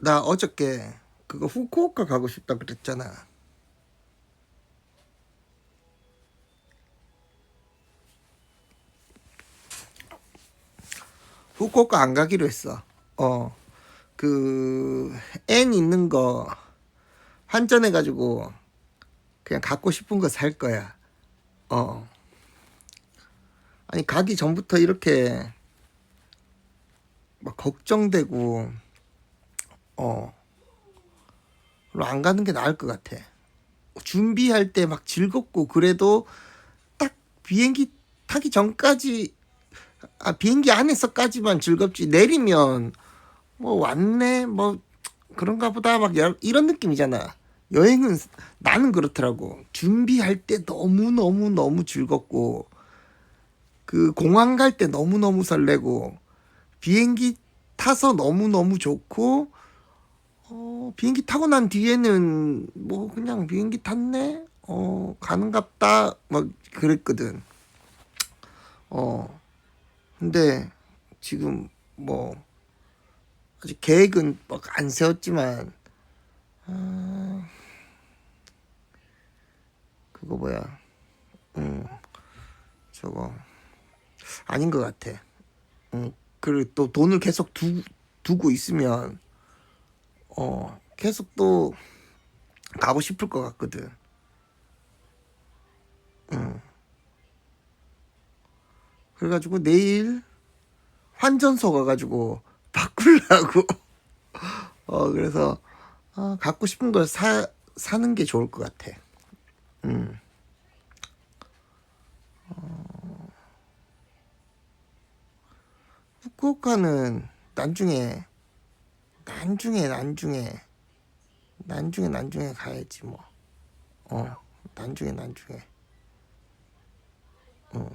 나 어저께 그거 후쿠오카 가고 싶다 그랬잖아. 후쿠오카 안 가기로 했어. 어. 그 N 있는 거 환전해 가지고 그냥 갖고 싶은 거 살 거야. 어. 아니 가기 전부터 이렇게 막 걱정되고 어. 안 가는 게 나을 것 같아. 준비할 때 막 즐겁고 그래도 딱 비행기 타기 전까지 아 비행기 안에서까지만 즐겁지 내리면 뭐 왔네 뭐 그런가 보다 막 여- 이런 느낌이잖아. 여행은 나는 그렇더라고. 준비할 때 너무 너무 너무 즐겁고 그 공항 갈 때 너무 너무 설레고 비행기 타서 너무 너무 좋고 어, 비행기 타고 난 뒤에는 뭐 그냥 비행기 탔네? 어 가는갑다? 막 그랬거든. 어 근데 지금 뭐 아직 계획은 막 안 세웠지만 아, 그거 뭐야? 음 저거 아닌 것 같아. 음 그리고 또 돈을 계속 두, 두고 있으면 어 계속 또 가고 싶을 것 같거든 음 그래가지고 내일 환전소 가가지고 바꾸려고 어 그래서 어, 갖고 싶은 걸 사 사는 게 좋을 것 같아. 음. 어, 후쿠오카는 나중에 나중에 나중에 나중에 나중에 가야지 뭐. 어 나중에 나중에. 어.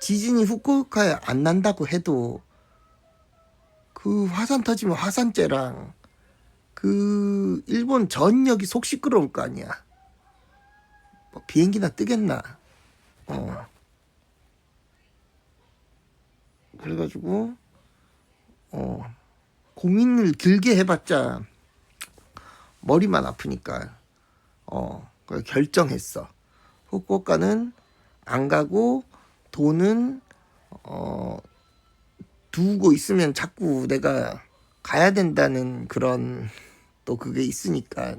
지진이 후쿠오카에 안 난다고 해도 그 화산 터지면 화산재랑 그 일본 전역이 속 시끄러울 거 아니야. 뭐 비행기나 뜨겠나. 어. 그래가지고 어 고민을 길게 해봤자 머리만 아프니까 어 그걸 결정했어. 후쿠오카는 안 가고 돈은 어 두고 있으면 자꾸 내가 가야 된다는 그런 또 그게 있으니까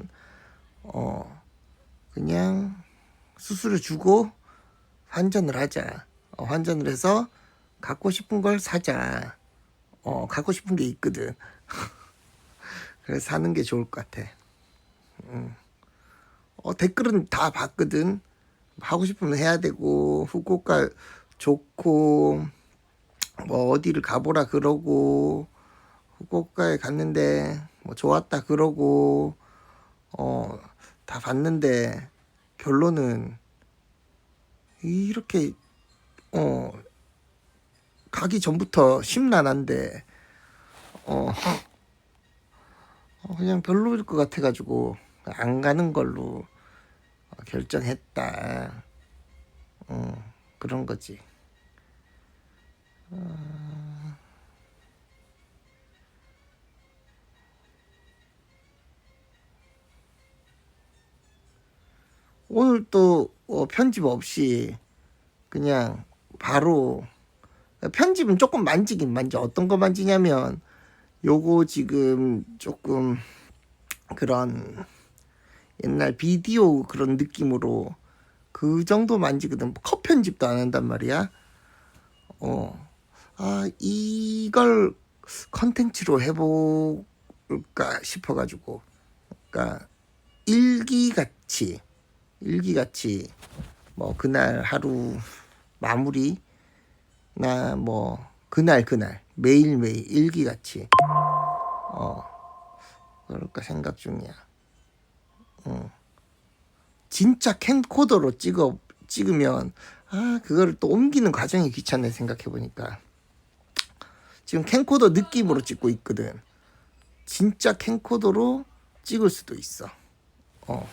어 그냥 수수료 주고 환전을 하자 어, 환전을 해서 갖고 싶은 걸 사자 어 갖고 싶은 게 있거든. 그래서 사는 게 좋을 것 같아. 음. 어 댓글은 다 봤거든. 하고 싶으면 해야 되고 후쿠오카 좋고 뭐 어디를 가보라 그러고 후쿠오카에 갔는데 뭐 좋았다 그러고 어 다 봤는데 결론은 이렇게 어 가기 전부터 심란한데 어, 어 그냥 별로일 것 같아가지고 안 가는 걸로 결정했다. 어 그런 거지. 오늘 또 어, 편집 없이 그냥 바로 편집은 조금 만지긴 만져. 어떤 거 만지냐면 요거 지금 조금 그런 옛날 비디오 그런 느낌으로 그 정도 만지거든. 컷 편집도 안 한단 말이야. 어, 아 이걸 컨텐츠로 해볼까 싶어가지고. 그러니까 일기같이 일기같이 뭐 그날 하루 마무리 나 뭐 그날 그날 매일매일 일기같이. 어 그럴까 생각 중이야. 어. 진짜 캠코더로 찍어 찍으면 아 그거를 또 옮기는 과정이 귀찮네 생각해 보니까. 지금 캠코더 느낌으로 찍고 있거든. 진짜 캠코더로 찍을 수도 있어. 어